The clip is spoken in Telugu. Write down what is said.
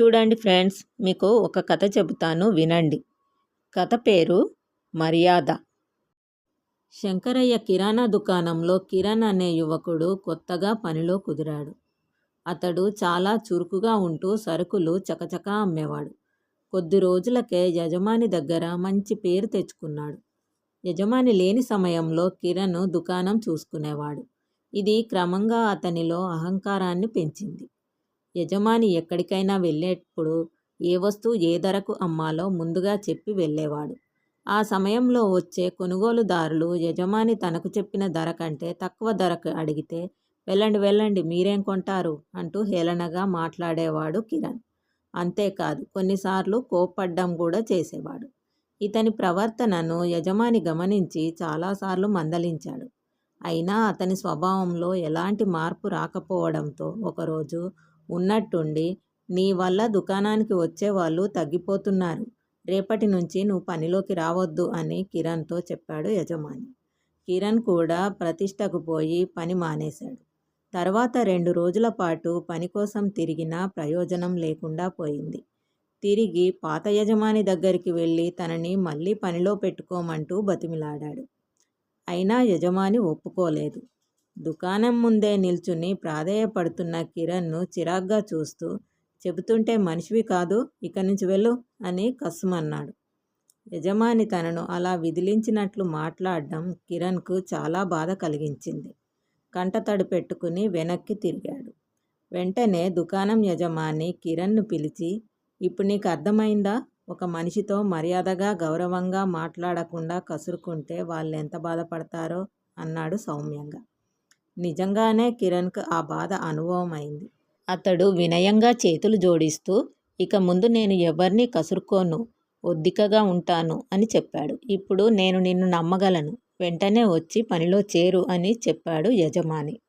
చూడండి ఫ్రెండ్స్ మీకు ఒక కథ చెబుతాను వినండి. కథ పేరు మర్యాద. శంకరయ్య కిరాణా దుకాణంలో కిరణ్ అనే యువకుడు కొత్తగా పనిలో కుదిరాడు. అతడు చాలా చురుకుగా ఉంటూ సరుకులు చకచకా అమ్మేవాడు. కొద్ది రోజులకే యజమాని దగ్గర మంచి పేరు తెచ్చుకున్నాడు. యజమాని లేని సమయంలో కిరణ్ దుకాణం చూసుకునేవాడు. ఇది క్రమంగా అతనిలో అహంకారాన్ని పెంచింది. యజమాని ఎక్కడికైనా వెళ్ళేటప్పుడు ఏ వస్తువు ఏ ధరకు అమ్మాలో ముందుగా చెప్పి వెళ్ళేవాడు. ఆ సమయంలో వచ్చే కొనుగోలుదారులు యజమాని తనకు చెప్పిన ధర కంటే తక్కువ ధరకు అడిగితే వెళ్ళండి వెళ్ళండి మీరేం కొంటారు? అంటూ హేళనగా మాట్లాడేవాడు కిరణ్. అంతేకాదు కొన్నిసార్లు కోప్పడ్డం కూడా చేసేవాడు. ఇతని ప్రవర్తనను యజమాని గమనించి చాలాసార్లు మందలించాడు. అయినా అతని స్వభావంలో ఎలాంటి మార్పు రాకపోవడంతో ఒకరోజు ఉన్నట్టుండి నీ వల్ల దుకాణానికి వచ్చేవాళ్ళు తగ్గిపోతున్నారు. రేపటి నుంచి నువ్వు పనిలోకి రావద్దు అని కిరణ్తో చెప్పాడు యజమాని. కిరణ్ కూడా ప్రతిష్టకు పోయి పని మానేశాడు. తర్వాత రెండు రోజుల పాటు పని కోసం తిరిగినా ప్రయోజనం లేకుండా పోయింది. తిరిగి పాత యజమాని దగ్గరికి వెళ్ళి తనని మళ్ళీ పనిలో పెట్టుకోమంటూ బతిమిలాడాడు. అయినా యజమాని ఒప్పుకోలేదు. దుకాణం ముందే నిల్చుని ప్రాధేయపడుతున్న కిరణ్ను చిరాగ్గా చూస్తూ చెబుతుంటే మనిషివి కాదు ఇక నుంచి వెళ్ళు అని కసుమన్నాడు. యజమాని తనను అలా విదిలించినట్లు మాట్లాడడం కిరణ్కు చాలా బాధ కలిగించింది. కంటతడి పెట్టుకుని వెనక్కి తిరిగాడు. వెంటనే దుకాణం యజమాని కిరణ్ను పిలిచి ఇప్పుడు నీకు అర్థమైందా? ఒక మనిషితో మర్యాదగా గౌరవంగా మాట్లాడకుండా కసురుకుంటే వాళ్ళు ఎంత బాధపడతారో? అన్నాడు సౌమ్యంగా. నిజంగానే కిరణ్కు ఆ బాధ అనుభవమైంది. అతడు వినయంగా చేతులు జోడిస్తూ ఇక ముందు నేను ఎవరిని కసురుకోను ఒద్దికగా ఉంటాను అని చెప్పాడు. ఇప్పుడు నేను నిన్ను నమ్మగలను వెంటనే వచ్చి పనిలో చేరు అని చెప్పాడు యజమాని.